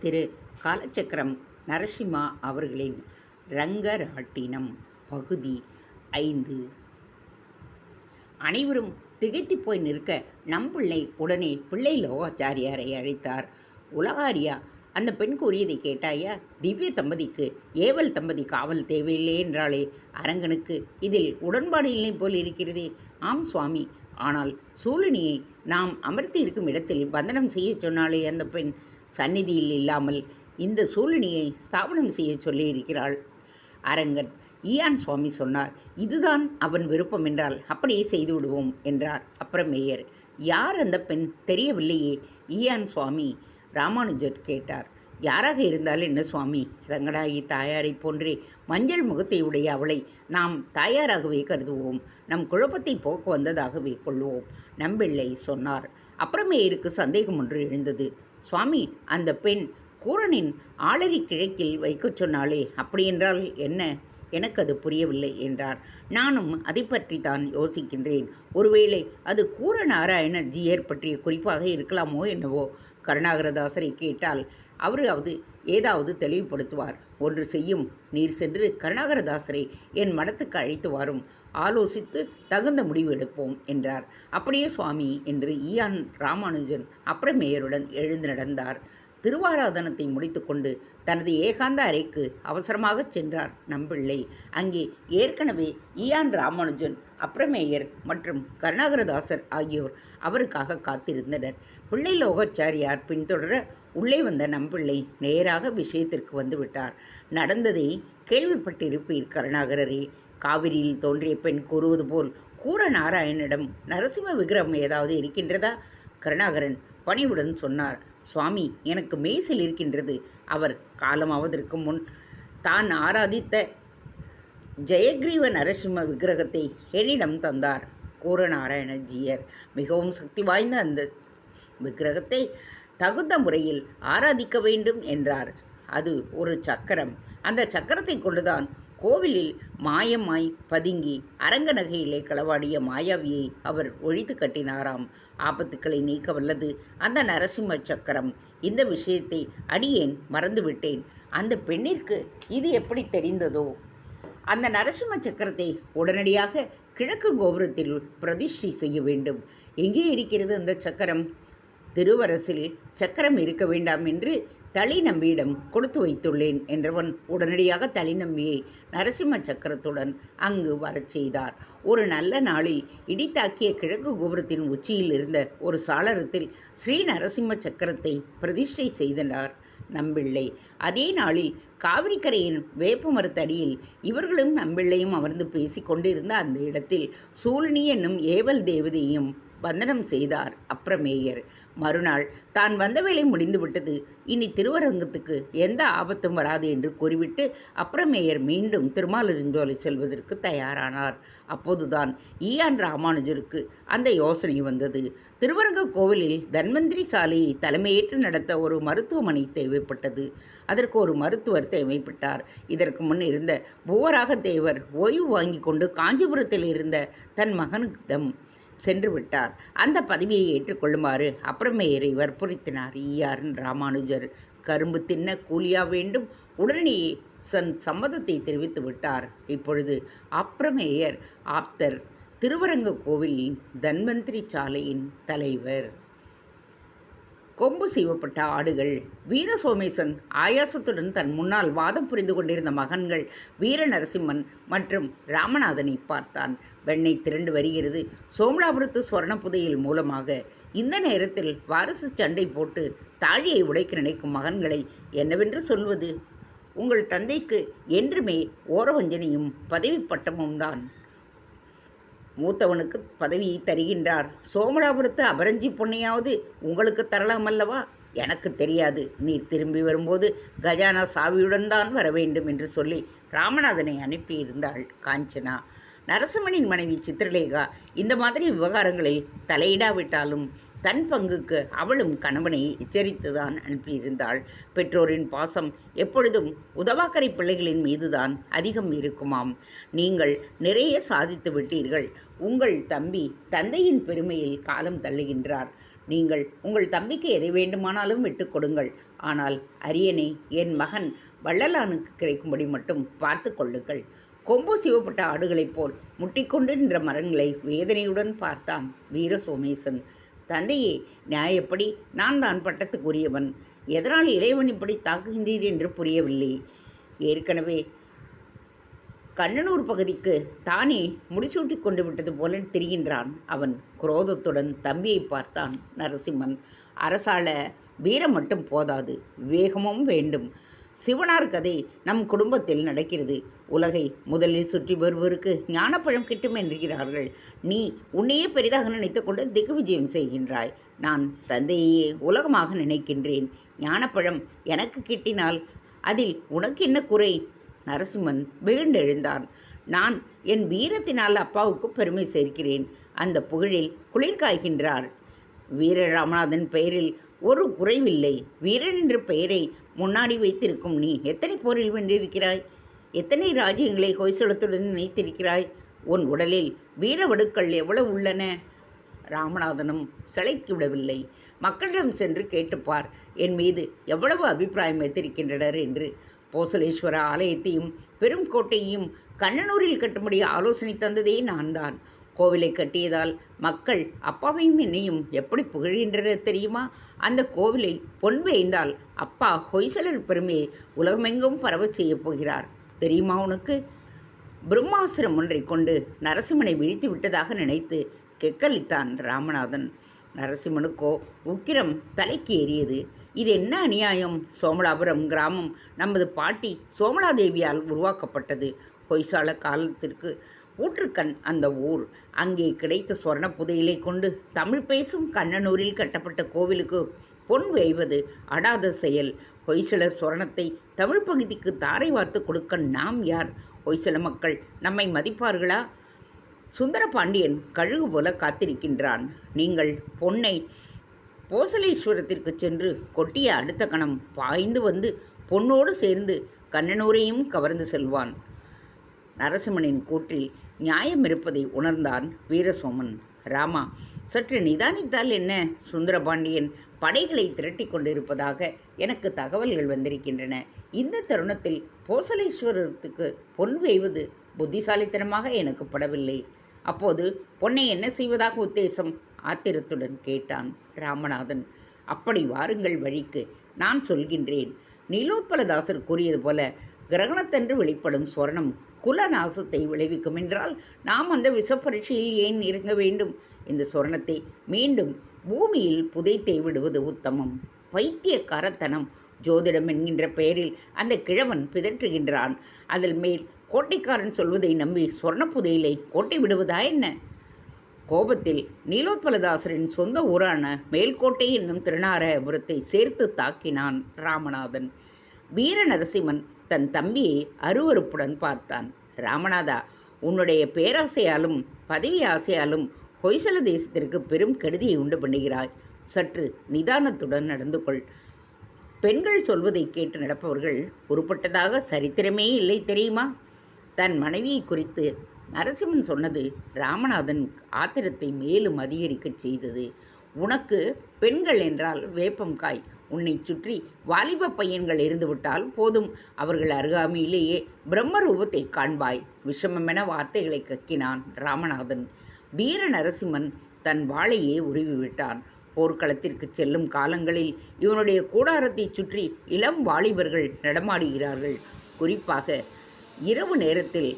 திரு காலச்சக்கரம் நரசிம்மா அவர்களின் ரங்கராட்டினம் பகுதி ஐந்து. அனைவரும் திகைத்து போய் நிற்க நம்பிள்ளை உடனே பிள்ளை லோகாச்சாரியாரை அழைத்தார். உலகாரியா அந்த பெண் கூறியதை கேட்டாயா திவ்ய தம்பதிக்கு ஏவல் தம்பதி காவல் தேவையில்லை என்றாலே அரங்கனுக்கு இதில் உடன்பாடு இல்லை போல் இருக்கிறதே. ஆம் சுவாமி ஆனால் சூழினியை நாம் அமர்த்தி இருக்கும் இடத்தில் பந்தனம் செய்யச் சொன்னாலே அந்த பெண். சந்நிதியில் இல்லாமல் இந்த சூழினியை ஸ்தாபனம் செய்யச் சொல்லியிருக்கிறாள். அரங்கன் ஈயான் சுவாமி சொன்னார் இதுதான் அவன் விருப்பம் என்றால் அப்படியே செய்து விடுவோம் என்றார். அப்புறம் மேயர் யார் அந்த பெண்? தெரியவில்லையே. ஈயான் சுவாமி ராமானுஜர் கேட்டார். யாராக இருந்தாலும் என்ன சுவாமி? ரங்கநாயகி தாயாரை போன்றே மஞ்சள் முகத்தை உடைய அவளை நாம் தாயாராகவே கருதுவோம். நம் குழப்பத்தை போக்கு வந்ததாகவே கொள்வோம். நம்பிள்ளை சொன்னார். அப்புறமேயருக்கு சந்தேகம் ஒன்று எழுந்தது. சுவாமி அந்த பெண் கூரனின் ஆளறி கிழக்கில் வைக்கச் சொன்னாலே அப்படியென்றால் என்ன? எனக்கு அது புரியவில்லை என்றார். நானும் அதை பற்றி தான் யோசிக்கின்றேன். ஒருவேளை அது கூர நாராயண ஜீயர் பற்றிய குறிப்பாக இருக்கலாமோ என்னவோ? கருணாகரதாசரை கேட்டால் அவராவது ஏதாவது தெளிவுபடுத்துவார். ஒன்று செய்யும் நீர் சென்று கருணாகரதாசரை என் மடத்துக்கு அழைத்து வரும். ஆலோசித்து தகுந்த முடிவு எடுப்போம் என்றார். அப்படியே சுவாமி என்று ஈயான் ராமானுஜன் அப்புறமேயருடன் எழுந்து நடந்தார். திருவாராதனத்தை முடித்துக்கொண்டு தனது ஏகாந்த அறைக்கு அவசரமாகச் சென்றார் நம்பிள்ளை. அங்கே ஏற்கனவே ஈயான் ராமானுஜன் அப்ரமேயர் மற்றும் கருணாகரதாசர் ஆகியோர் அவருக்காக காத்திருந்தனர். பிள்ளை லோகாச்சாரியார் பின்தொடர உள்ளே வந்த நம்பிள்ளை நேராக விஷயத்திற்கு வந்துவிட்டார். நடந்ததை கேள்விப்பட்டிருப்பீர் கருணாகரரே காவிரியில் தோன்றிய பெண் கூறுவது போல் கூற நாராயணனிடம் நரசிம்ம விக்கிரகம் ஏதாவது இருக்கின்றதா? கருணாகரன் பணிவுடன் சொன்னார். சுவாமி எனக்கு மெய்சில் இருக்கின்றது. அவர் காலமாவதற்கு முன் தான் ஆராதித்த ஜெயக்ரீவ நரசிம்ம விக்கிரகத்தை என்னிடம் தந்தார். கூரநாராயணஜியர் மிகவும் சக்தி வாய்ந்த அந்த விக்கிரகத்தை தகுந்த முறையில் ஆராதிக்க வேண்டும் என்றார். அது ஒரு சக்கரம். அந்த சக்கரத்தை கொண்டுதான் கோவிலில் மாயமாய் பதுங்கி அரங்க நகையிலே களவாடிய மாயாவியை அவர் ஒழித்து கட்டினாராம். ஆபத்துக்களை நீக்க வல்லது அந்த நரசிம்ம சக்கரம். இந்த விஷயத்தை அடியேன் மறந்துவிட்டேன். அந்த பெண்ணிற்கு இது எப்படி தெரிந்ததோ? அந்த நரசிம்ம சக்கரத்தை உடனடியாக கிழக்கு கோபுரத்தில் பிரதிஷ்டை செய்ய வேண்டும். எங்கே இருக்கிறது அந்த சக்கரம்? திருவரசில் சக்கரம் இருக்க வேண்டாம் என்று தளிநம்பியிடம் கொடுத்து வைத்துள்ளேன் என்றவன் உடனடியாக தளிநம்பியை நரசிம்ம சக்கரத்துடன் அங்கு வரச் செய்தார். ஒரு நல்ல நாளில் இடித்தாக்கிய கிழக்கு கோபுரத்தின் உச்சியில் இருந்த ஒரு சாளரத்தில் ஸ்ரீ நரசிம்ம சக்கரத்தை பிரதிஷ்டை செய்தனர். நம்பிள்ளை அதே நாளில் காவிரிக்கரையின் வேப்ப மரத்தடியில் இவர்களும் நம்பிள்ளையும் அமர்ந்து பேசிக் கொண்டிருந்த அந்த இடத்தில் சூழ்னி என்னும் ஏவல் தேவதையும் வந்தனம் செய்தார் அப்ரமேயர். மறுநாள் தான் வந்த வேலை முடிந்துவிட்டது இனி திருவரங்கத்துக்கு எந்த ஆபத்தும் வராது என்று கூறிவிட்டு அப்ரமேயர் மீண்டும் திருமாலிருஞ்சோலை செல்வதற்கு தயாரானார். அப்போதுதான் ஈயான் ராமானுஜருக்கு அந்த யோசனை வந்தது. திருவரங்க கோவிலில் தன்வந்திரி சாலையை தலைமையேற்று நடத்த ஒரு மருத்துவமனை தேவைப்பட்டது. அதற்கு ஒரு மருத்துவர் தேவைப்பட்டார். இதற்கு முன் இருந்த பூவராக தேவர் ஓய்வு வாங்கி கொண்டு காஞ்சிபுரத்தில் இருந்த தன் மகனிடம் சென்று விட்டார் அந்த பதவியை ஏற்றுக்கொள்ளுமாறு அப்புறமேயரை வற்புறுத்தினார் ஈயாரின் ராமானுஜர் கரும்பு தின்ன கூலியா வேண்டும். உடனேயே சன் சம்மதத்தை தெரிவித்து விட்டார். இப்பொழுது அப்புறமேயர் ஆப்தர் திருவரங்க கோவிலின் தன்வந்திரி சாலையின் தலைவர். கொம்பு செய்வப்பட்ட ஆடுகள் வீர சோமேசன் ஆயாசத்துடன் தன் முன்னால் வாதம் புரிந்து கொண்டிருந்த மகன்கள் வீர நரசிம்மன் மற்றும் ராமநாதனை பார்த்தான். வெண்ணெய் திரண்டு வருகிறது. சோமலாபுரத்து ஸ்வர்ண புதையல் மூலமாக இந்த நேரத்தில் வாரிசு சண்டை போட்டு தாழியை உடைக்க நினைக்கும் மகன்களை என்னவென்று சொல்வது? உங்கள் தந்தைக்கு என்றுமே ஓரவஞ்சனையும் பதவி பட்டமும் தான். மூத்தவனுக்கு பதவியை தருகின்றார். சோமலாபுரத்து அபரஞ்சி பொண்ணையாவது உங்களுக்கு தரலாம் அல்லவா? எனக்கு தெரியாது. நீ திரும்பி வரும்போது கஜானா சாவியுடன் தான் வர வேண்டும் என்று சொல்லி ராமநாதனை அனுப்பியிருந்தாள் காஞ்சனா. நரசிம்மனின் மனைவி சித்திரலேகா இந்த மாதிரி விவகாரங்களில் தலையிடாவிட்டாலும் தன் பங்குக்கு அவளும் கணவனை எச்சரித்துதான் அனுப்பியிருந்தாள். பெற்றோரின் பாசம் எப்பொழுதும் உதவாக்கரை பிள்ளைகளின் மீதுதான் அதிகம் இருக்குமாம். நீங்கள் நிறைய சாதித்து விட்டீர்கள். உங்கள் தம்பி தந்தையின் பெருமையில் காலம் தள்ளுகின்றார். நீங்கள் உங்கள் தம்பிக்கு எதை வேண்டுமானாலும் விட்டு கொடுங்கள். ஆனால் அரியணை என் மகன் வள்ளலானுக்கு கிடைக்கும்படி மட்டும் பார்த்து கொள்ளுங்கள். கொம்பு சிவப்பட்ட ஆடுகளைப் போல் முட்டிக்கொண்டு நின்ற மரங்களை வேதனையுடன் பார்த்தான் வீர சோமேசன் தந்தையே நியாயப்படி நான் தான் பட்டத்துக்குரியவன். எதனால் இளையவன் இப்படி தாக்குகின்றீர் என்று புரியவில்லை. ஏற்கனவே கண்ணனூர் பகுதிக்கு தானே முடிசூட்டி கொண்டு விட்டது போல திரிகின்றான் அவன். குரோதத்துடன் தம்பியை பார்த்தான் நரசிம்மன். அரசால வீரம் மட்டும் போதாது வேகமும் வேண்டும். சிவனார் கதை நம் குடும்பத்தில் நடக்கிறது. உலகை முதலில் சுற்றி வருவருக்கு ஞானப்பழம் கிட்டும் என்கிறார்கள். நீ உன்னையே பெரிதாக நினைத்துக்கொண்டு திக்கு விஜயம் செய்கின்றாய். நான் தந்தையே உலகமாக நினைக்கின்றேன். ஞானப்பழம் எனக்கு கிட்டினால் அதில் உனக்கு என்ன குறை? நரசிம்மன் வெகுண்டெழுந்தான் நான் என் வீரத்தினால் அப்பாவுக்கு பெருமை சேர்க்கிறேன். அந்த புகழில் குளிர் காய்கின்றார். வீர ராமநாதன் பெயரில் ஒரு குறைவில்லை. வீரன் என்ற பெயரை முன்னாடி வைத்திருக்கும் நீ எத்தனை போரில் வென்றிருக்கிறாய்? எத்தனை ராஜ்யங்களை ஹொய்சலத்துடன் நினைத்திருக்கிறாய் உன் உடலில் வீர வடுக்கள் எவ்வளவு உள்ளன? ராமநாதனும் சிலைக்கு விடவில்லை. மக்களிடம் சென்று கேட்டுப்பார். என் மீது எவ்வளவு அபிப்பிராயம் வைத்திருக்கின்றனர் என்று போசலேஸ்வர ஆலயத்தையும் பெரும் கோட்டையையும் கண்ணனூரில் கட்டும்படி ஆலோசனை தந்ததே நான் தான் கோவிலை கட்டியதால் மக்கள் அப்பாவையும் என்னையும் எப்படி புகழ்கின்றனர் தெரியுமா? அந்த கோவிலை பொன் வைந்தால் அப்பா ஹொய்சலர் பெருமையை உலகமெங்கும் பரவச் செய்யப் போகிறார். தெரியுமா உனக்கு? பிரம்மாசிரம் ஒன்றை கொண்டு நரசிம்மனை வீழ்த்தி விட்டதாக நினைத்து கெக்கலித்தான் ராமநாதன். நரசிம்மனுக்கோ உக்கிரம் தலைக்கு ஏறியது. இது என்ன அநியாயம்? சோமலாபுரம் கிராமம் நமது பாட்டி சோமலாதேவியால் உருவாக்கப்பட்டது. பொய்சால காலத்திற்கு ஊற்றுக்கண் அந்த ஊர். அங்கே கிடைத்த சொர்ண புதையலை கொண்டு தமிழ் பேசும் கண்ணனூரில் கட்டப்பட்ட கோவிலுக்கு பொன் வேய்வது அடாத செயல். ஹொய்சலர் சொரணத்தை தமிழ் பகுதிக்கு தாரை வார்த்து கொடுக்க நாம் யார்? ஹொய்சல மக்கள் நம்மை மதிப்பார்களா? சுந்தர பாண்டியன் கழுகு போல காத்திருக்கின்றான். நீங்கள் பொன்னை போசலேஸ்வரத்திற்கு சென்று கொட்டிய அடுத்த கணம் பாய்ந்து வந்து பொன்னோடு சேர்ந்து கண்ணனூரையும் கவர்ந்து செல்வான். நரசிம்மனின் கூற்றில் நியாயம் இருப்பதை உணர்ந்தான் வீரசோமன். ராமா சற்று நிதானித்தால் என்ன? சுந்தரபாண்டியன் படைகளை திரட்டி கொண்டிருப்பதாக எனக்கு தகவல்கள் வந்திருக்கின்றன. இந்த தருணத்தில் போசலேஸ்வரத்துக்கு பொன் வேய்வது புத்திசாலித்தனமாக எனக்கு படவில்லை. அப்போது பொன்னை என்ன செய்வதாக உத்தேசம் ஆத்திரத்துடன் கேட்டான் ராமநாதன். அப்படி வாருங்கள் வழிக்கு நான் சொல்கின்றேன். நீலோத்பலதாசர் கூறியது போல கிரகணத்தன்று வெளிப்படும் சுவர்ணம் குலநாசத்தை விளைவிக்கும் என்றால் நாம் அந்த விஷப்பரீட்சையில் ஏன் இறங்க வேண்டும்? இந்த சொர்ணத்தை மீண்டும் பூமியில் புதைத்தே விடுவது உத்தமம். பைத்தியக்காரத்தனம் ஜோதிடம் என்கின்ற பெயரில் அந்த கிழவன் பிதற்றுகின்றான். அதில் மேல் கோட்டைக்காரன் சொல்வதை நம்பி சொர்ண புதையிலை கோட்டை விடுவதா என்ன? கோபத்தில் நீலோத்பலதாசரின் சொந்த ஊரான மேல்கோட்டை என்னும் திருநாராயபுரத்தை சேர்த்து தாக்கினான் ராமநாதன். வீர நரசிம்மன் தன் தம்பியை அருவருப்புடன் பார்த்தான். ராமநாதா உன்னுடைய பேராசையாலும் பதவி ஆசையாலும் ஹொய்சல தேசத்திற்கு பெரும் கெடுதியை உண்டு பண்ணுகிறாய். சற்று நிதானத்துடன் நடந்து கொள். பெண்கள் சொல்வதை கேட்டு நடப்பவர்கள் உருப்பட்டதாக சரித்திரமே இல்லை தெரியுமா? தன் மனைவியை குறித்து நரசிம்மன் சொன்னது ராமநாதன் ஆத்திரத்தை மேலும் அதிகரிக்கச் செய்தது. உனக்கு பெண்கள் என்றால் வேப்பம் காய். உன்னை சுற்றி வாலிப பையன்கள் இருந்துவிட்டால் போதும். அவர்கள் அருகாமையிலேயே பிரம்மரூபத்தை காண்பாய். விஷமமென வார்த்தைகளை கக்கினான் ராமநாதன். வீர நரசிம்மன் தன் வாளையே உருவிவிட்டான். போர்க்களத்திற்கு செல்லும் காலங்களில் இவனுடைய கூடாரத்தைச் சுற்றி இளம் வாலிபர்கள் நடமாடுகிறார்கள். குறிப்பாக இரவு நேரத்தில்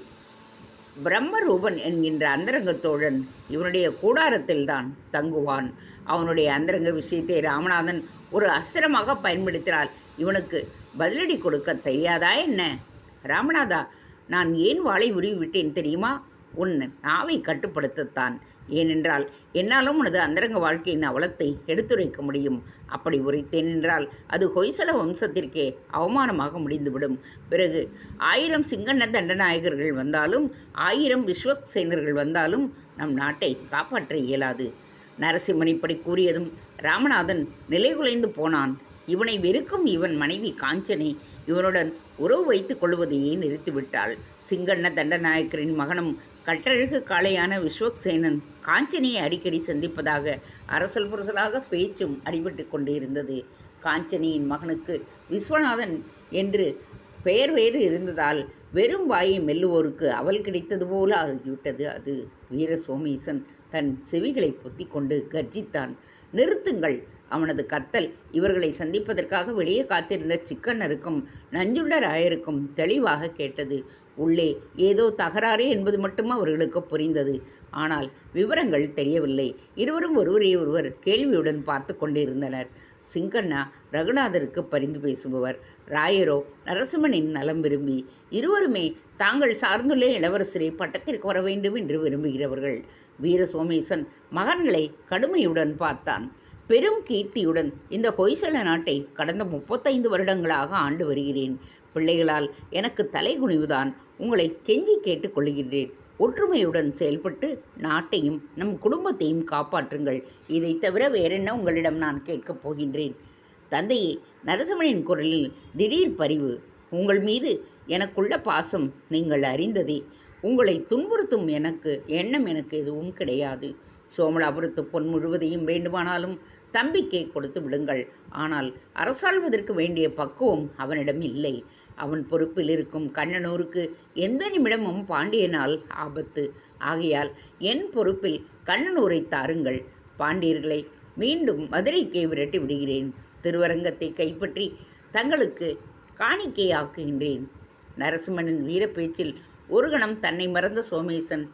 பிரம்மரூபன் என்கின்ற அந்தரங்க தோழன் இவனுடைய கூடாரத்தில்தான் தங்குவான். அவனுடைய அந்தரங்க விஷயத்தை ராமநாதன் ஒரு அஸ்திரமாக பயன்படுத்தினால் இவனுக்கு பதிலடி கொடுக்க தெரியாதா என்ன? ராமநாதா நான் ஏன் வாளை உருவி விட்டேன் தெரியுமா? உன் நாவை கட்டுப்படுத்தத்தான். ஏனென்றால் என்னாலும் உனது அந்தரங்க வாழ்க்கையின் அவலத்தை எடுத்துரைக்க முடியும். அப்படி உரைத்தேன் என்றால் அது ஹொய்சல வம்சத்திற்கே அவமானமாக முடிந்துவிடும். பிறகு ஆயிரம் சிங்கண்ண தண்டநாயகர்கள் வந்தாலும் ஆயிரம் விஸ்வசேனர்கள் வந்தாலும் நம் நாட்டை காப்பாற்ற இயலாது. நரசிம்மன் இப்படி கூறியதும் ராமநாதன் நிலைகுலைந்து போனான். இவனை வெறுக்கும் இவன் மனைவி காஞ்சனை இவனுடன் உறவு வைத்துக் கொள்வதையே நிறுத்திவிட்டாள். சிங்கண்ண தண்டநாயக்கரின் மகனும் கட்டழகு காளையான விஸ்வக்சேனன் காஞ்சனியை அடிக்கடி சந்திப்பதாக அரசல் புரசலாக பேச்சும் அடிபட்டு கொண்டிருந்தது. காஞ்சனியின் மகனுக்கு விஸ்வநாதன் என்று பெயர் வேறு இருந்ததால் வெறும் வாயை மெல்லுவோருக்கு அவல் கிடைத்தது போல ஆகிவிட்டது. அது வீர சோமேசன் தன் செவிகளை பொத்தி கொண்டு கர்ஜித்தான் நிறுத்துங்கள். அவனது கத்தல் இவர்களை சந்திப்பதற்காக வெளியே காத்திருந்த சிக்கன்னருக்கும் நஞ்சுண்டராயருக்கும் தெளிவாக கேட்டது. உள்ளே ஏதோ தகராறு என்பது மட்டும் அவர்களுக்கு புரிந்தது. ஆனால் விவரங்கள் தெரியவில்லை. இருவரும் ஒருவரை ஒருவர் கேள்வியுடன் பார்த்து கொண்டிருந்தனர். சிங்கண்ணா ரகுநாதருக்கு பரிந்து பேசுபவர். ராயரோ நரசிம்மனின் நலம் விரும்பி இருவருமே தாங்கள் சார்ந்துள்ள இளவரசரை பட்டத்திற்கு வர வேண்டும் என்று விரும்புகிறவர்கள். வீர சோமேசன் மகன்களை கடுமையுடன் பார்த்தான். பெரும் கீர்த்தியுடன் இந்த ஹொய்சல நாட்டை கடந்த முப்பத்தைந்து வருடங்களாக ஆண்டு வருகிறேன். பிள்ளைகளால் எனக்கு தலைகுனிவுதான். உங்களை கெஞ்சி கேட்டுக்கொள்கிறேன் ஒற்றுமையுடன் செயல்பட்டு நாட்டையும் நம் குடும்பத்தையும் காப்பாற்றுங்கள். இதை தவிர வேறென்ன உங்களிடம் நான் கேட்கப் போகின்றேன்? தந்தையே நரசிம்மனின் குரலில் திடீர் பரிவு. உங்கள் மீது எனக்குள்ள பாசம் நீங்கள் அறிந்ததே. உங்களை துன்புறுத்தும் எனக்கு எண்ணம் எனக்கு எதுவும் கிடையாது. சோமலாபுரத்து பொன் முழுவதையும் வேண்டுமானாலும் தம்பிக்கே கொடுத்து விடுங்கள். ஆனால் அரசாள்வதற்கு வேண்டிய பக்குவம் அவனிடம் இல்லை. அவன் பொறுப்பில் இருக்கும் கண்ணனூருக்கு எந்த நிமிடமும் பாண்டியனால் ஆபத்து. ஆகையால் என் பொறுப்பில் கண்ணனூரை தாருங்கள். பாண்டியர்களை மீண்டும் மதுரைக்கே விரட்டி விடுகிறேன். திருவரங்கத்தை கைப்பற்றி தங்களுக்கு காணிக்கையாக்குகின்றேன். நரசிம்மனின் வீரப்பேச்சில் ஒரு கணம் தன்னை மறந்த சோமேசன்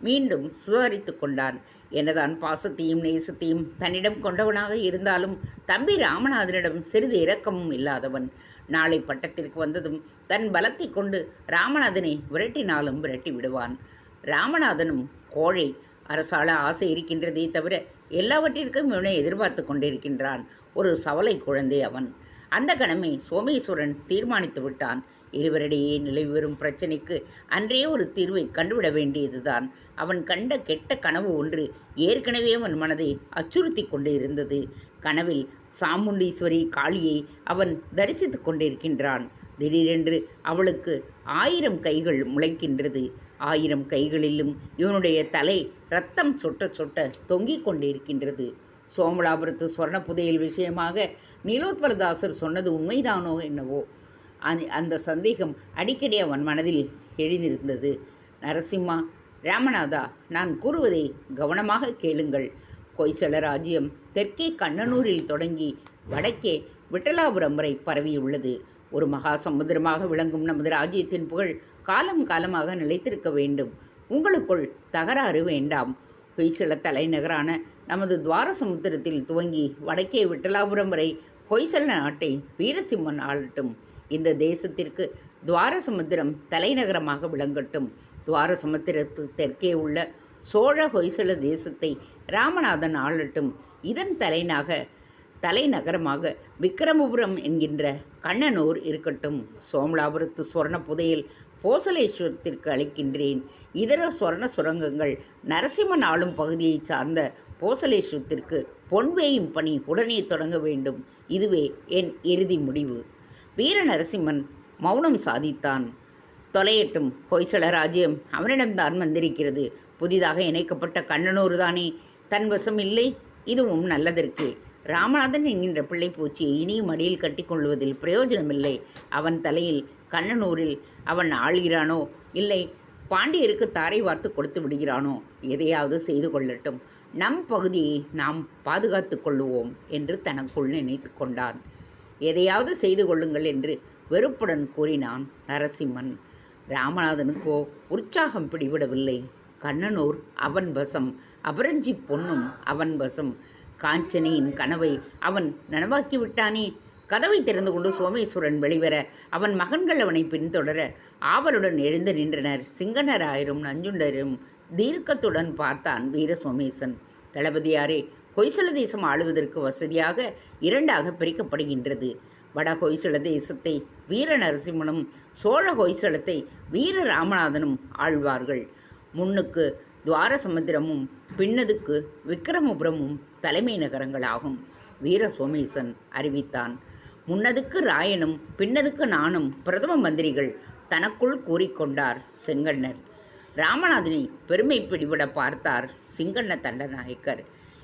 மீண்டும் சுதாரித்து கொண்டான். என்னதான் பாசத்தையும் நேசத்தையும் தன்னிடம் கொண்டவனாக இருந்தாலும் தம்பி ராமநாதனிடம் சிறிது இரக்கமும் இல்லாதவன். நாளை பட்டத்திற்கு வந்ததும் தன் பலத்தை கொண்டு ராமநாதனை விரட்டினாலும் விரட்டி விடுவான். ராமநாதனும் கோழை அரசாள ஆசை இருக்கின்றதே தவிர எல்லாவற்றிற்கும் இவனை எதிர்பார்த்து கொண்டிருக்கின்றான். ஒரு சவலை குழந்தை அவன். அந்த கணமே சோமேஸ்வரன் தீர்மானித்து விட்டான். இருவரிடையே நிலவி வரும் பிரச்சனைக்கு அன்றே ஒரு தீர்வை கண்டுவிட வேண்டியதுதான். அவன் கண்ட கெட்ட கனவு ஒன்று ஏற்கனவே அவன் மனதை அச்சுறுத்தி கொண்டு இருந்தது. கனவில் சாமுண்டீஸ்வரி காளியை அவன் தரிசித்து கொண்டிருக்கின்றான். திடீரென்று அவளுக்கு ஆயிரம் கைகள் முளைக்கின்றது. ஆயிரம் கைகளிலும் இவனுடைய தலை ரத்தம் சொட்ட சொட்ட தொங்கிக் கொண்டிருக்கின்றது. சோமலாபுரத்து சொர்ண புதையல் விஷயமாக நீலோத்பலதாசர் சொன்னது உண்மைதானோ என்னவோ? அந்த அந்த சந்தேகம் அடிக்கடி அவன் மனதில் எழுந்திருந்தது. நரசிம்மா ராமநாதா நான் கூறுவதை கவனமாக கேளுங்கள். கொய்சல ராஜ்யம் தெற்கே கண்ணனூரில் தொடங்கி வடக்கே விட்டலாபுரம் வரை பரவியுள்ளது. ஒரு மகா சமுத்திரமாக விளங்கும் நமது ராஜ்யத்தின் புகழ் காலம் காலமாக நிலைத்திருக்க வேண்டும். உங்களுக்குள் தகராறு வேண்டாம். ஹொய்சல தலைநகரான நமது துவாரசமுத்திரத்தில் துவங்கி வடக்கே விட்டலாபுரம் வரை ஹொய்சல நாட்டை வீரசிம்மன் ஆளட்டும். இந்த தேசத்திற்கு துவாரசமுத்திரம் தலைநகரமாக விளங்கட்டும். துவாரசமுத்திரத்து தெற்கே உள்ள சோழ ஹொய்சல தேசத்தை ராமநாதன் ஆளட்டும். இதன் தலைநக தலைநகரமாக விக்கிரமபுரம் என்கின்ற கண்ணனூர் இருக்கட்டும். சோமலாபுரத்து சுவர்ண புதையல் போசலேஸ்வரத்திற்கு அழைக்கின்றேன் இதர சொர்ண சுரங்கங்கள் நரசிம்மன் ஆளும் பகுதியைச் சார்ந்த போசலேஸ்வரத்திற்கு பொன்வேயும் பணி உடனே தொடங்க வேண்டும். இதுவே என் இறுதி முடிவு. வீர நரசிம்மன் மௌனம் சாதித்தான். தொலையட்டும் ஹொய்சல ராஜ்யம் அவனிடம்தான் வந்திருக்கிறது. புதிதாக இணைக்கப்பட்ட கண்ணனூர் தானே? தன் வசம் இல்லை. இதுவும் நல்லதற்கு. ராமநாதன் என்கின்ற பிள்ளைப்பூச்சியை இனியும் அடியில் கட்டிக்கொள்வதில் பிரயோஜனமில்லை. அவன் தலையில் கண்ணனூரில் அவன் ஆள்கிறானோ? இல்லை பாண்டியருக்கு தாரை வார்த்து கொடுத்து விடுகிறானோ? எதையாவது செய்து கொள்ளட்டும். நம் பகுதியை நாம் பாதுகாத்து கொள்ளுவோம் என்று தனக்குள் நினைத்து கொண்டான். எதையாவது செய்து கொள்ளுங்கள் என்று வெறுப்புடன் கூறினான் நரசிம்மன். ராமநாதனுக்கோ உற்சாகம் பிடிவிடவில்லை கண்ணனூர் அவன் வசம் அபரஞ்சி பொன்னும் அவன் வசம். காஞ்சனியின் கனவை அவன் நனவாக்கி விட்டானே? கதவை திறந்து கொண்டு சோமேஸ்வரன் வெளிவர அவன் மகன்கள் அவனை பின்தொடர ஆவலுடன் எழுந்து நின்றனர். சிங்கனராயரும் நஞ்சுண்டரும் தீர்க்கத்துடன் பார்த்தான் வீர சோமேசன் தளபதியாரே ஹொய்சல தேசம் ஆளுவதற்கு வசதியாக இரண்டாக பிரிக்கப்படுகின்றது. வட ஹொய்சல தேசத்தை வீர நரசிம்மனும் சோழ ஹொய்சலத்தை வீர ராமநாதனும் ஆழ்வார்கள் முன்னுக்கு துவாரசமுத்திரமும் பின்னதுக்கு விக்கிரமபுரமும் தலைமை நகரங்களாகும் வீர சோமேசன் அறிவித்தான். முன்னதுக்கு ராயனும் பின்னதுக்கு நானும் பிரதம மந்திரிகள் தனக்குள் கூறிக்கொண்டார் செங்கண்ணர் ராமநாதனை பெருமை பிடிபட பார்த்தார் சிங்கண்ண தண்டநாயக்கர்.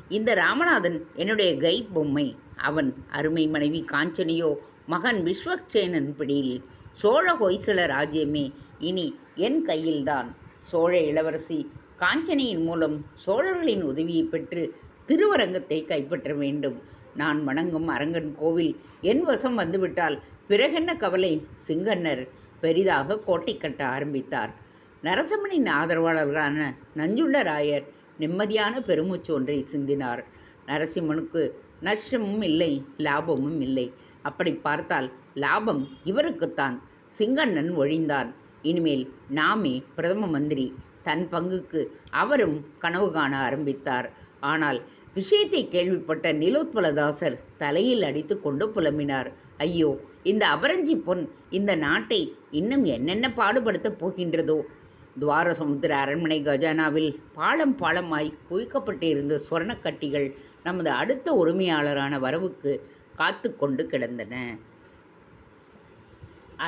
இந்த ராமநாதன் என்னுடைய கை பொம்மை. அவன் அருமை மனைவி காஞ்சனியோ மகன் விஸ்வக்சேனன் பிடியில். சோழ ஹொய்சல ராஜ்யமே இனி என் கையில்தான். சோழ இளவரசி காஞ்சனியின் மூலம் சோழர்களின் உதவியை பெற்று திருவரங்கத்தை கைப்பற்ற வேண்டும். நான் வணங்கும் அரங்கன் கோவில். என் வசம் வந்துவிட்டால் பிறகென்ன கவலை? சிங்கன்னர் பெரிதாக கோட்டை கட்ட ஆரம்பித்தார். நரசிம்மனின் ஆதரவாளர்களான நஞ்சுண்டராயர் நிம்மதியான பெருமூச்சு ஒன்றை சிந்தினார். நரசிம்மனுக்கு நஷ்டமும் இல்லை லாபமும் இல்லை. அப்படி பார்த்தால் லாபம் இவருக்குத்தான். சிங்கண்ணன் ஒழிந்தான். இனிமேல் நாமே பிரதம மந்திரி. தன் பங்குக்கு அவரும் கனவு காண ஆரம்பித்தார். ஆனால் விஷயத்தை கேள்விப்பட்ட நிலோத்பலதாசர் தலையில் அடித்து கொண்டு புலம்பினார். ஐயோ இந்த அபரஞ்சி பொன் இந்த நாட்டை இன்னும் என்னென்ன பாடுபடுத்தப் போகின்றதோ? துவாரசமுத்திர அரண்மனை கஜானாவில் பாலம் பாலமாய் குவிக்கப்பட்டிருந்த சுவர்ணக்கட்டிகள் நமது அடுத்த உரிமையாளரான வரவுக்கு காத்து கொண்டு கிடந்தன.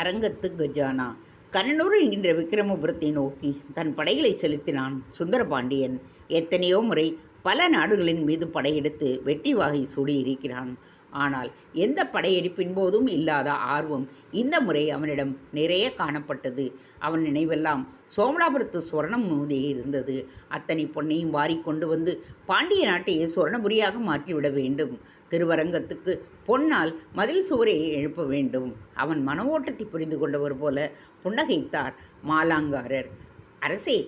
அரங்கத்து கஜானா கண்ணனூர் என்கின்ற விக்ரமபுரத்தை நோக்கி தன் படைகளை செலுத்தினான் சுந்தரபாண்டியன். எத்தனையோ முறை பல நாடுகளின் மீது படையெடுத்து வெற்றி வாகை சூடியிருக்கிறான். ஆனால் எந்த படையெடுப்பின் போதும் இல்லாத ஆர்வம் இந்த முறை அவனிடம் நிறைய காணப்பட்டது. அவன் நினைவெல்லாம் சோமலாபுரத்து சுவர்ணம் மோதே இருந்தது. அத்தனை பொன்னையும் வாரி கொண்டு வந்து பாண்டிய நாட்டையே சுவர்ணபுரியாக மாற்றிவிட வேண்டும். திருவரங்கத்துக்கு பொன்னால் மதில் சுவரை எழுப்ப வேண்டும். அவன் மன ஓட்டத்தை புரிந்து கொண்டவர் போல புன்னகைத்தார் மாலாங்காரர். அரசே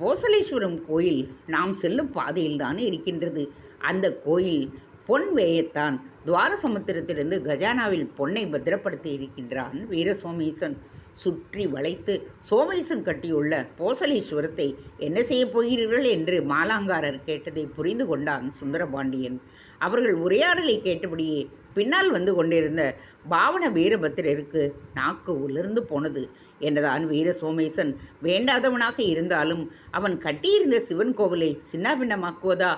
போசலேஸ்வரம் கோயில் நாம் செல்லும் பாதையில்தான் இருக்கின்றது. அந்த கோயில் பொன் வேயத்தான் துவாரசமுத்திரத்திலிருந்து கஜானாவில் பொன்னை பத்திரப்படுத்தி இருக்கின்றான் வீர சோமேசன் சுற்றி வளைத்து சோமேசன் கட்டியுள்ள போசலேஸ்வரத்தை என்ன செய்யப் போகிறீர்கள் என்று மாலாங்காரர் கேட்டதை புரிந்து கொண்டான் சுந்தரபாண்டியன். அவர்கள் உரையாடலை கேட்டபடியே பின்னால் வந்து கொண்டிருந்த பாவன வீரபத்திரருக்கு நாக்கு உலர்ந்து போனது என்றதான் வீர சோமேசன். வேண்டாதவனாக இருந்தாலும் அவன் கட்டியிருந்த சிவன் கோவிலை சின்னாபின்னமாக்குவதா?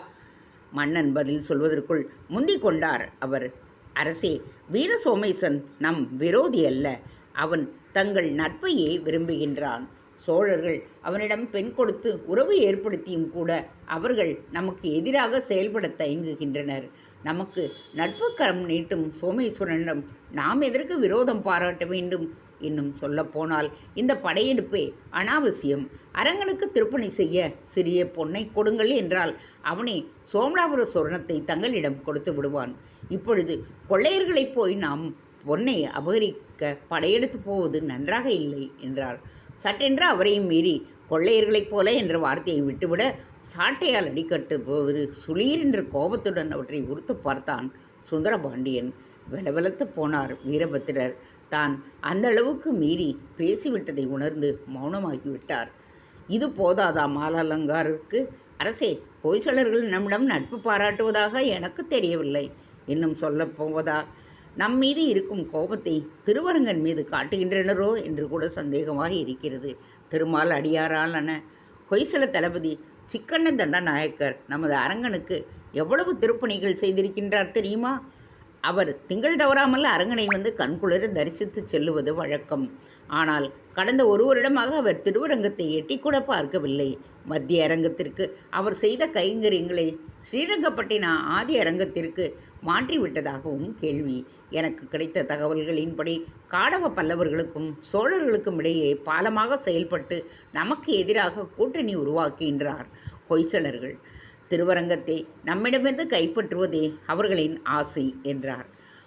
மன்னன் பதில் சொல்வதற்குள் முந்திக் கொண்டார் அவர். அரசே வீர சோமேசன் நம் விரோதி அல்ல. அவன் தங்கள் நட்பையே விரும்புகின்றான். சோழர்கள் அவனிடம் பெண் கொடுத்து உறவு ஏற்படுத்தியும் கூட அவர்கள் நமக்கு எதிராக செயல்பட தயங்குகின்றனர். நமக்கு நட்பு கரம் நீட்டும் சோமேஸ்வரனிடம் நாம் எதற்கு விரோதம் பாராட்ட வேண்டும்? இன்னும் சொல்லப்போனால் இந்த படையெடுப்பே அனாவசியம். அரங்கனுக்கு திருப்பணி செய்ய சிறிய பொன்னை கொடுங்கள் என்றால் அவனே சோமலாபுர சொர்ணத்தை தங்களிடம் கொடுத்து விடுவான். இப்பொழுது கொள்ளையர்களைப் போய் நாம் பொன்னை அபகரிக்க படையெடுத்து போவது நன்றாக இல்லை என்றார். சட்டென்று அவரையும் மீறி கொள்ளையர்களைப் போல என்ற வார்த்தையை விட்டுவிட சாட்டையால் அடிக்கட்டு போவது சுளீர் என்ற கோபத்துடன் அவற்றை உறுத்து பார்த்தான் சுந்தரபாண்டியன். வெலவெலத்து போனார் வீரபத்திரர். தான் அந்த அளவுக்கு மீறி பேசிவிட்டதை உணர்ந்து மௌனமாகிவிட்டார். இது போதாதா மாலலங்காருக்கு? அரசே ஹொய்சலர்கள் நம்மிடம் நட்பு பாராட்டுவதாக எனக்கு தெரியவில்லை. இன்னும் சொல்லப் போவதா? நம் மீது இருக்கும் கோபத்தை திருவரங்கன் மீது காட்டுகின்றனரோ? என்று கூட சந்தேகமாக இருக்கிறது. திருமால் அடியாராலான ஹொய்சல தளபதி சிக்கண்ண தண்டநாயக்கர் நமது அரங்கனுக்கு எவ்வளவு திருப்பணிகள் செய்திருக்கின்றார் தெரியுமா? அவர் திங்கள் தவறாமல் அரங்கனை வந்து கண்குளிர தரிசித்து செல்லுவது வழக்கம். ஆனால் கடந்த ஒரு வருடமாக அவர் திருவரங்கத்தை எட்டிக்கூட பார்க்கவில்லை. மத்திய அரங்கத்திற்கு அவர் செய்த கைங்கரியங்களை ஸ்ரீரங்கப்பட்டின ஆதி அரங்கத்திற்கு மாற்றிவிட்டதாகவும் கேள்வி. எனக்கு கிடைத்த தகவல்களின்படி காடவ பல்லவர்களுக்கும் சோழர்களுக்கும் இடையே பாலமாக செயல்பட்டு நமக்கு எதிராக கூட்டணி உருவாக்குகின்றார் ஹொய்சலர்கள் திருவரங்கத்தை நம்மிடமிருந்து கைப்பற்றுவதே அவர்களின் ஆசை என்றார்.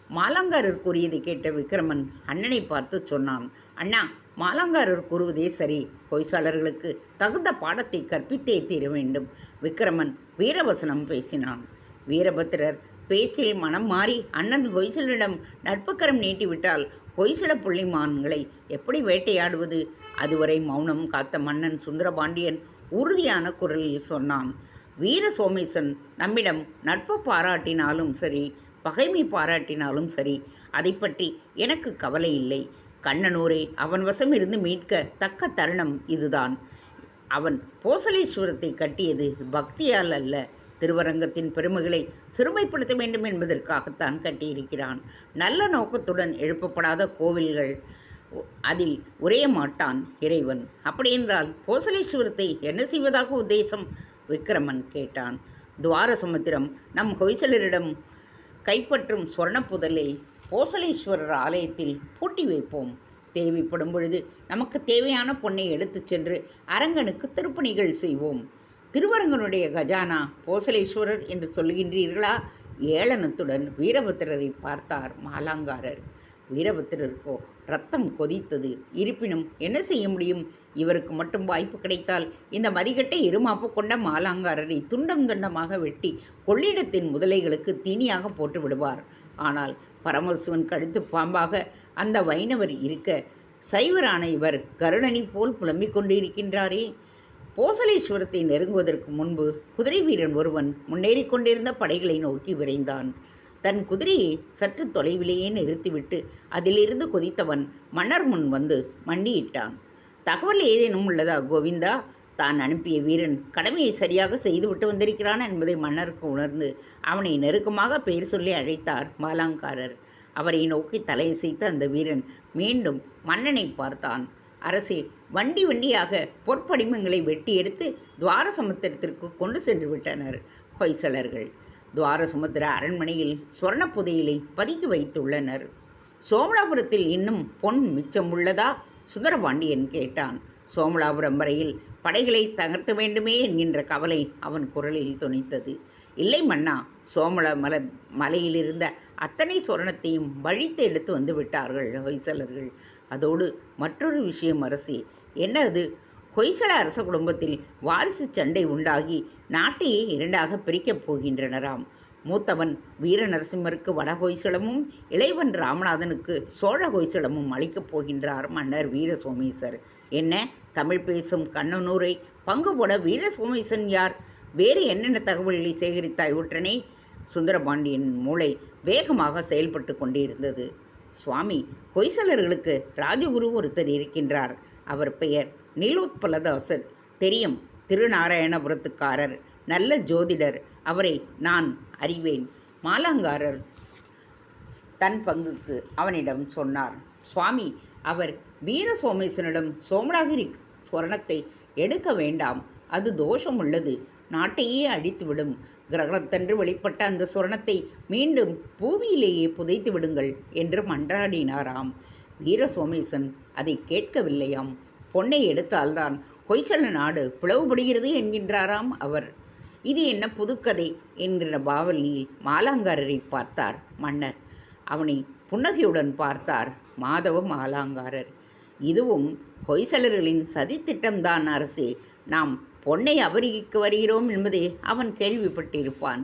மாலாங்காரர் கூறியதை கேட்ட விக்ரமன் அண்ணனை பார்த்து சொன்னான் அண்ணா மாலாங்காரர் கூறுவதே சரி. பொய்சாளர்களுக்கு தகுந்த பாடத்தை கற்பித்தே தீர வேண்டும். விக்ரமன் வீரவசனம் பேசினான். வீரபத்திரர் பேச்சில் மனம் மாறி அண்ணன் ஹொய்சலிடம் நட்புக்கரம் நீட்டிவிட்டால் ஹொய்சல புள்ளிமான்களை எப்படி வேட்டையாடுவது? அதுவரை மௌனம் காத்த மன்னன் சுந்தரபாண்டியன் உறுதியான குரலில் சொன்னான். வீர சோமேசன் நம்மிடம் நட்பு பாராட்டினாலும் சரி பகைமை பாராட்டினாலும் சரி அதை பற்றி எனக்கு கவலை இல்லை. கண்ணனூரை அவன் வசம் இருந்து மீட்க தக்க தருணம் இதுதான். அவன் போசலேஸ்வரத்தை கட்டியது பக்தியால் அல்ல. திருவரங்கத்தின் பெருமைகளை சிறுமைப்படுத்த வேண்டும் என்பதற்காகத்தான் கட்டியிருக்கிறான். நல்ல நோக்கத்துடன் எழுப்பப்படாத கோவில்கள் அதில் உரைய மாட்டான் இறைவன். அப்படியென்றால் போசலேஸ்வரத்தை என்ன செய்வதாக உத்தேசம்? விக்கிரமன் கேட்டான். துவாரசமுத்திரம் நம் ஹொய்சலரிடம் கைப்பற்றும் சொர்ணப்புதலை போசலேஸ்வரர் ஆலயத்தில் பூட்டி வைப்போம். தேவைப்படும் பொழுது நமக்கு தேவையான பொன்னை எடுத்துச் சென்று அரங்கனுக்கு திருப்பணிகள் செய்வோம். திருவரங்கனுடைய கஜானா போசலேஸ்வரர் என்று சொல்லுகின்றீர்களா? ஏளனத்துடன் வீரபத்திரரை பார்த்தார் மாலாங்காரர். வீரபத்திரருக்கோ ரத்தம் கொதித்தது. இருப்பினும் என்ன செய்ய முடியும்? இவருக்கு மட்டும் வாய்ப்பு கிடைத்தால் இந்த மதிகட்டை இருமாப்பு கொண்ட மாலாங்காரரை துண்டம் துண்டமாக வெட்டி கொள்ளிடத்தின் முதலைகளுக்கு தீனியாக போட்டு விடுவார். ஆனால் பரமசிவன் கழுத்து பாம்பாக அந்த வைணவர் இருக்க சைவரான இவர் கருணனி போல் புலம்பிக் கொண்டு இருக்கின்றாரே போசலேஸ்வரத்தை நெருங்குவதற்கு முன்பு குதிரை வீரன் ஒருவன் முன்னேறி கொண்டிருந்த படைகளை நோக்கி விரைந்தான். தன் குதிரையை சற்று தொலைவிலேயே நிறுத்திவிட்டு அதிலிருந்து குதித்தவன் மன்னர் முன் வந்து மண்டியிட்டான் தகவல் ஏதேனும் உள்ளதா கோவிந்தா? தான் அனுப்பிய வீரன் கடமையை சரியாக செய்துவிட்டு வந்திருக்கிறான் என்பதை மன்னருக்கு உணர்ந்து அவனை நெருக்கமாக பெயர் சொல்லி அழைத்தார் மாலாங்காரர். அவரை நோக்கி தலையசைத்த அந்த வீரன் மீண்டும் மன்னனை பார்த்தான். அரசே வண்டி வண்டியாக பொற்படிமங்களை வெட்டி எடுத்து துவார சமுத்திரத்திற்கு கொண்டு சென்று விட்டனர். ஹொய்சலர்கள் துவாரசமுத்திர அரண்மனையில் சுவர்ண புதையலை பதுக்கி வைத்துள்ளனர். சோமலாபுரத்தில் இன்னும் பொன் மிச்சம் உள்ளதா? சுந்தரபாண்டியன் கேட்டான். சோமலாபுரம் வரையில் படைகளை தகர்த்த வேண்டுமே என்கின்ற கவலை அவன் குரலில் துணித்தது இல்லை மன்னா சோமல மல மலையிலிருந்த அத்தனை சொர்ணத்தையும் வழித்து எடுத்து வந்து விட்டார்கள் ஹொய்சலர்கள் அதோடு மற்றொரு விஷயம் அரசி. என்ன அது ஹொய்சல அரச குடும்பத்தில் வாரிசு சண்டை உண்டாகி நாட்டையே இரண்டாக பிரிக்கப் போகின்றனராம். மூத்தவன் வீர நரசிம்மருக்கு வட ஹொய்சலமும் இளைவன் ராமநாதனுக்கு சோழ ஹொய்சலமும் அளிக்கப் போகின்றார் மன்னர் வீர சோமேசர் என்ன? தமிழ் பேசும் கண்ணனூரை பங்கு போட வீர சோமேசன் யார்? வேறு என்னென்ன தகவல்களை சேகரித்தாய் உடனே சுந்தரபாண்டியன் மூளை வேகமாக செயல்பட்டு கொண்டிருந்தது சுவாமி ஹொய்சலர்களுக்கு ராஜகுரு ஒருத்தர் இருக்கின்றார். அவர் பெயர் நீலோத்பலதாசர் தெரியும் திருநாராயணபுரத்துக்காரர் நல்ல ஜோதிடர். அவரை நான் அறிவேன். மாலாங்காரர் தன் பங்குக்கு அவனிடம் சொன்னார். சுவாமி அவர் வீர சோமேசனிடம் சோமநாகிரி ஸ்வரணத்தை எடுக்க வேண்டாம். அது தோஷம் உள்ளது நாட்டையே அழித்துவிடும். கிரகணத்தன்று வெளிப்பட்ட அந்த சுரணத்தை மீண்டும் பூமியிலேயே புதைத்து விடுங்கள் என்று மன்றாடினாராம். வீர சோமேசன் அதை கேட்கவில்லையாம். பொன்னை எடுத்தால்தான் ஹொய்சல நாடு பிளவுபடுகிறது என்கின்றாராம் அவர். இது என்ன புதுக்கதை என்கிற பாவலில் மாலாங்காரரை பார்த்தார் மன்னர். அவனை புன்னகையுடன் பார்த்தார் மாதவ மாலாங்காரர். இதுவும் ஹொய்சலர்களின் சதித்திட்டம்தான் அரசே. நாம் பொன்னை அபகரிக்க வருகிறோம் என்பதை அவன் கேள்விப்பட்டிருப்பான்.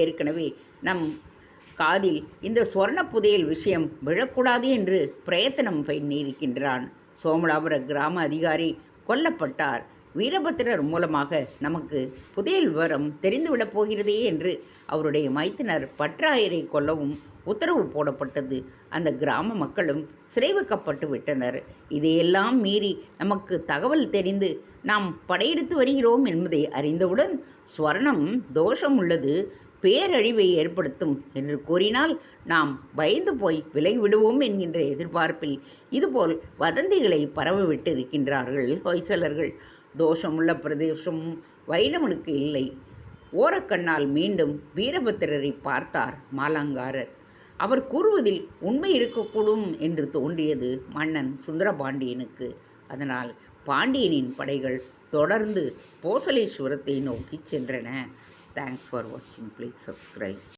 ஏற்கனவே நம் காதில் இந்த சொர்ண புதையல் விஷயம் விழக்கூடாது என்று பிரயத்தனம் பண்ணியிருக்கின்றான் சோமலாபுர கிராம அதிகாரி கொல்லப்பட்டார். வீரபத்திரர் மூலமாக நமக்கு புதையல் விவரம் தெரிந்துவிடப் போகிறதே என்று அவருடைய மைத்தினர் பற்றாயரை கொல்லவும் உத்தரவு போடப்பட்டது. அந்த கிராம மக்களும் சிறை வைக்கப்பட்டு விட்டனர். இதையெல்லாம் மீறி நமக்கு தகவல் தெரிந்து நாம் படையெடுத்து வருகிறோம் என்பதை அறிந்தவுடன் ஸ்வர்ணம் தோஷம் உள்ளது பேரழிவை ஏற்படுத்தும் என்று கூறினால் நாம் பயந்து போய் விலகிவிடுவோம் என்கின்ற எதிர்பார்ப்பில் இதுபோல் வதந்திகளை பரவவிட்டு இருக்கின்றார்கள் ஹொய்சலர்கள். தோஷமுள்ள பிரதேசமும் வைணவனுக்கு இல்லை. ஓரக்கண்ணால் மீண்டும் வீரபத்திரரை பார்த்தார் மாலாங்காரர். அவர் கூறுவதில் உண்மை இருக்கக்கூடும் என்று தோன்றியது மன்னன் சுந்தரபாண்டியனுக்கு. அதனால் பாண்டியனின் படைகள் தொடர்ந்து போசலேஸ்வரத்தை நோக்கி சென்றன. தேங்க்ஸ் ஃபார் வாட்சிங் ப்ளீஸ் சப்ஸ்கிரைப்